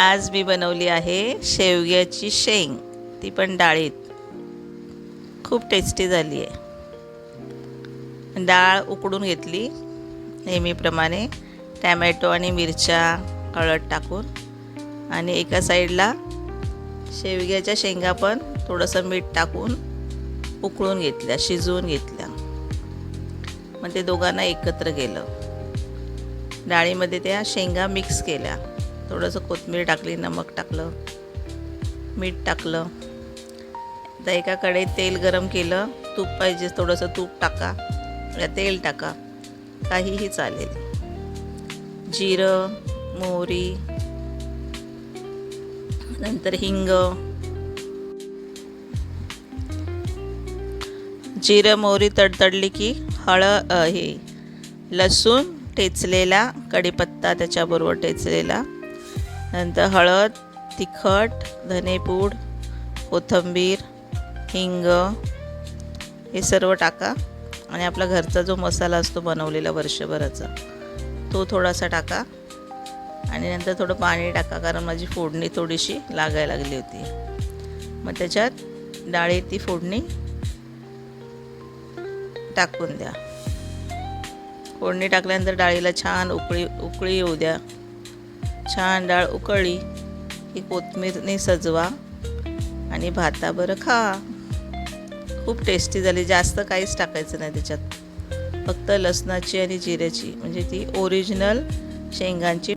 आज मी बनवली आहे शेवग्याची शेंग. ती पण डाळीत. खूप टेस्टी झाली आहे. डाळ उकडून घेतली नेहमीप्रमाणे. टॅमॅटो आणि मिरच्या हळद टाकून. आणि एका साईडला शेवग्याच्या शेंगा पण थोडंसं मीठ टाकून उकळून घेतल्या शिजवून घेतल्या. मग ते दोघांना एकत्र केलं. डाळीमध्ये त्या शेंगा मिक्स केल्या. थोडंसं कोथिंबीर टाकली नमक टाकलं मीठ टाकलं. आता एका कढईत तेल गरम केलं तूप पाहिजे थोडंसं तूप टाका या तेल टाका. काहीही चालेल. जिरं मोहरी नंतर हिंग. जिरं मोहरी तडतडली की हळद हे लसूण टेचलेला कढीपत्ता त्याच्याबरोबर टेचलेला नंतर हळद तिखट धनेपूड कोथिंबीर हिंग हे सर्व टाका. आणि आपला घरचा जो मसाला असतो बनवलेला वर्षभराचा तो थोडासा टाका. आणि नंतर थोडं पाणी टाका कारण माझी फोडणी थोडीशी लागायला लागली होती. मग त्याच्यात डाळी ती फोडणी टाकून द्या. फोडणी टाकल्यानंतर डाळीला छान उकळी उकळी येऊ द्या. छान डाळ उकळली की कोथमीरने सजवा आणि भाताबरं खा. खूप टेस्टी झाली. जास्त काहीच टाकायचं नाही त्याच्यात. फक्त लसणाची आणि जिऱ्याची म्हणजे ती ओरिजिनल शेंगांची